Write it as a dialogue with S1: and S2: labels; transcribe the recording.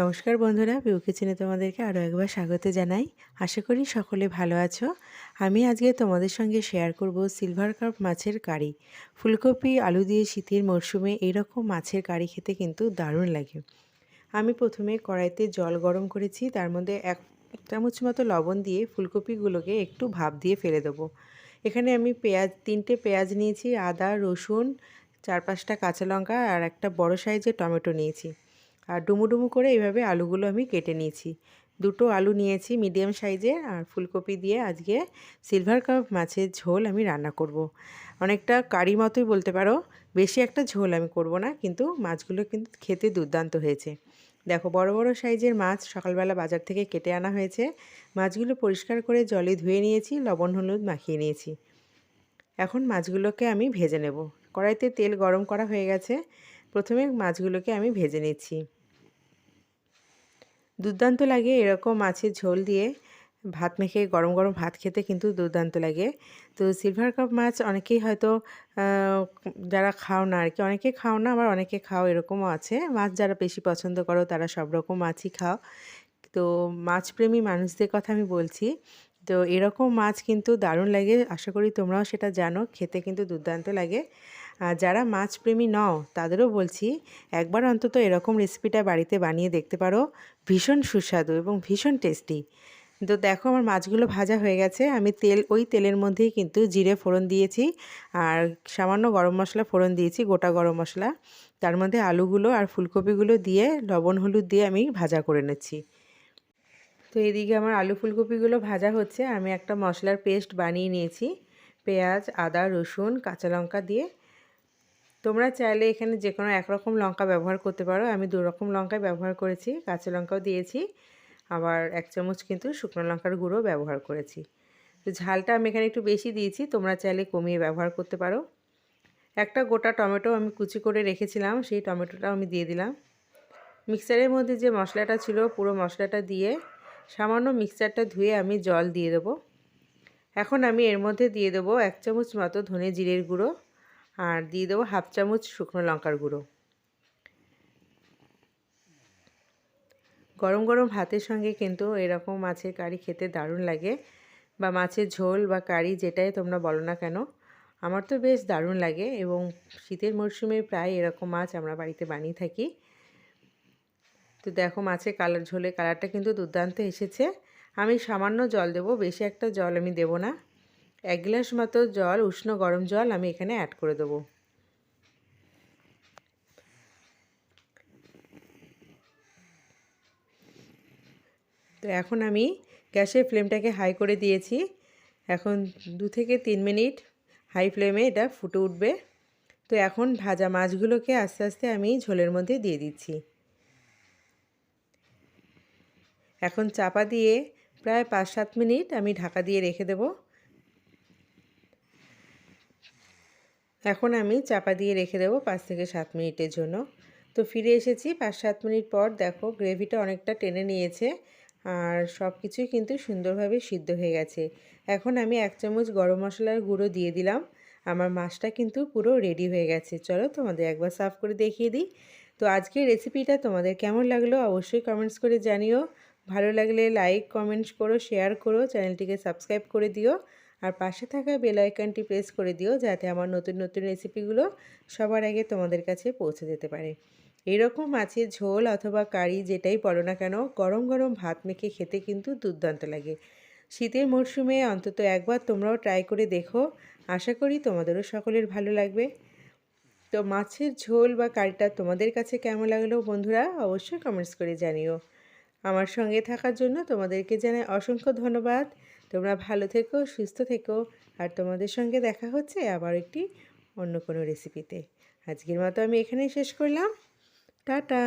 S1: নমস্কার বন্ধুরা, বিউ কিচেনে তোমাদেরকে আরও একবার স্বাগত জানাই। আশা করি সকলে ভালো আছো। আমি আজকে তোমাদের সঙ্গে শেয়ার করব সিলভার কাপ মাছের কারি। ফুলকপি, আলু দিয়ে শীতের মরশুমে এরকম মাছের কারি খেতে কিন্তু দারুণ লাগে। আমি প্রথমে কড়াইতে জল গরম করেছি, তার মধ্যে এক চামচ মতো লবণ দিয়ে ফুলকপিগুলোকে একটু ভাপ দিয়ে ফেলে দেবো। এখানে আমি পেঁয়াজ, তিনটে পেঁয়াজ নিয়েছি, আদা, রসুন, চার পাঁচটা কাঁচা লঙ্কা আর একটা বড় সাইজের টমেটো নিয়েছি। আর ডুমু ডুমু করে এইভাবে আলুগুলো আমি কেটে নিয়েছি। দুটো আলু নিয়েছি মিডিয়াম সাইজে আর ফুলকপি দিয়ে আজকে সিলভার কাপ মাছের ঝোল আমি রান্না করব। অনেকটা কারি মতোই বলতে পারো, বেশি একটা ঝোল আমি করব না, কিন্তু মাছগুলো কিন্তু খেতে দুর্দান্ত হয়েছে। দেখো বড় বড় সাইজের মাছ সকালবেলা বাজার থেকে কেটে আনা হয়েছে। মাছগুলো পরিষ্কার করে জলে ধুয়ে নিয়েছি, লবণ হলুদ মাখিয়ে নিয়েছি। এখন মাছগুলোকে আমি ভেজে নেব। কড়াইতে তেল গরম করা হয়ে গেছে। প্রথমে মাছগুলোকে আমি ভেজে নিচ্ছি। দুর্দান্ত লাগে এরকম মাছের ঝোল দিয়ে ভাত মেখে গরম গরম ভাত খেতে কিন্তু দুর্দান্ত লাগে। তো সিলভার কাপ মাছ অনেকেই হয়তো যারা খাও না আর কি অনেকে খাও না, আবার অনেকে খাও এরকমও আছে। মাছ যারা বেশি পছন্দ করো তারা সব রকম মাছই খাও। তো মাছপ্রেমী মানুষদের কথা আমি বলছি। তো এরকম মাছ কিন্তু দারুণ লাগে, আশা করি তোমরাও সেটা জানো, খেতে কিন্তু দুর্দান্ত লাগে। আর যারা মাছপ্রেমী নও, তাদেরও বলছি, একবার অন্তত এরকম রেসিপিটা বাড়িতে বানিয়ে দেখতে পারো। ভীষণ সুস্বাদু এবং ভীষণ টেস্টি তো দেখো আমার মাছগুলো ভাজা হয়ে গেছে। আমি তেল, ওই তেলের মধ্যেই কিন্তু জিরে ফোড়ন দিয়েছি আর সামান্য গরম মশলা ফোড়ন দিয়েছি, গোটা গরম মশলা। তার মধ্যে আলুগুলো আর ফুলকপিগুলো দিয়ে, লবণ, হলুদ দিয়ে আমি ভাজা করে নিচ্ছি। তো এদিকে আমার আলু ফুলকপিগুলো ভাজা হচ্ছে। আমি একটা মশলার পেস্ট বানিয়ে নিয়েছি। পেঁয়াজ, আদা, রসুন, কাঁচা লঙ্কা দিয়ে তোমরা চাইলে এখানে যে কোনো একরকম লঙ্কা ব্যবহার করতে পারো। আমি দু রকম লঙ্কাই ব্যবহার করেছি, কাঁচা লঙ্কাও দিয়েছি, আবার এক চামচ কিন্তু শুকনো লঙ্কার গুঁড়ো ব্যবহার করেছি। তো ঝালটা আমি এখানে একটু বেশি দিয়েছি, তোমরা চাইলে কমিয়ে ব্যবহার করতে পারো। একটা গোটা টমেটো আমি কুচি করে রেখেছিলাম, সেই টমেটোটাও আমি দিয়ে দিলাম। মিক্সারের মধ্যে যে মশলাটা ছিল, পুরো মশলাটা দিয়ে সামান্য মিক্সারটা ধুয়ে আমি জল দিয়ে দেবো। এখন আমি এর মধ্যে দিয়ে দেবো এক চামচ মতো ধনে জিরের গুঁড়ো। আর দিয়ে দেবো হাফ চামচ শুকনো লঙ্কার গুঁড়ো। গরম গরম ভাতের সঙ্গে কিন্তু এরকম মাছের কারি খেতে দারুণ লাগে বা মাছের ঝোল বা কারি যেটাই তোমরা বলো না কেন, আমার তো বেশ দারুণ লাগে এবং শীতের মরশুমে প্রায় এরকম মাছ আমরা বাড়িতে বানিয়ে থাকি। তো দেখো মাছের কালার ঝোলে কালারটা কিন্তু দুর্দান্ত এসেছে। আমি সামান্য জল দেব, বেশি একটা জল আমি দেব না। এক গ্লাস মতো জল, উষ্ণ গরম জল আমি এখানে অ্যাড করে দেবো। তো এখন আমি গ্যাসের ফ্লেমটাকে হাই করে দিয়েছি। এখন দু থেকে তিন মিনিট হাই ফ্লেমে এটা ফুটে উঠবে। তো এখন ভাজা মাছগুলোকে আস্তে আস্তে আমি ঝোলের মধ্যে দিয়ে দিচ্ছি। এখন চাপা দিয়ে প্রায় পাঁচ সাত মিনিট আমি ঢাকা দিয়ে রেখে দেব। এখন আমি চাপা দিয়ে রেখে দেবো পাঁচ থেকে সাত মিনিটের জন্য। তো ফিরে এসেছি, পাঁচ সাত মিনিট পর দেখো গ্রেভিটা অনেকটা টেনে নিয়েছে আর সব কিছুই কিন্তু সুন্দরভাবে সিদ্ধ হয়ে গেছে। এখন আমি এক চামচ গরম মশলার গুঁড়ো দিয়ে দিলাম। আমার মাছটা কিন্তু পুরো রেডি হয়ে গেছে। চলো তোমাদের একবার সার্ভ করে দেখিয়ে দিই। তো আজকের রেসিপিটা তোমাদের কেমন লাগল অবশ্যই কমেন্টস করে জানিও। ভালো লাগলে লাইক, কমেন্টস করো, শেয়ার করো, চ্যানেলটিকে সাবস্ক্রাইব করে দিও। আর পাশে থাকা বেল আইকনটি প্রেস করে দিও যাতে আমার নতুন নতুন রেসিপিগুলো সবার আগে তোমাদের কাছে পৌঁছে যেতে পারে। এরকম মাছের ঝোল অথবা কারি যেটাই পড়ো না কেন, গরম গরম ভাত মেখে খেতে কিন্তু দুর্দান্ত লাগে। শীতের মরশুমে অন্তত একবার তোমরাও ট্রাই করে দেখো। আশা করি তোমাদেরও সকলের ভালো লাগবে। তো মাছের ঝোল বা কারিটা তোমাদের কাছে কেমন লাগল বন্ধুরা, অবশ্যই কমেন্টস করে জানিও। আমার সঙ্গে থাকার জন্য তোমাদেরকে জানাই অসংখ্য ধন্যবাদ। তোমরা ভালো থেকো, সুস্থ থেকো, আর তোমাদের সঙ্গে দেখা হচ্ছে আবার একটি অন্য কোনো রেসিপিতে আজকের মতো আমি এখানেই শেষ করলাম। টাটা!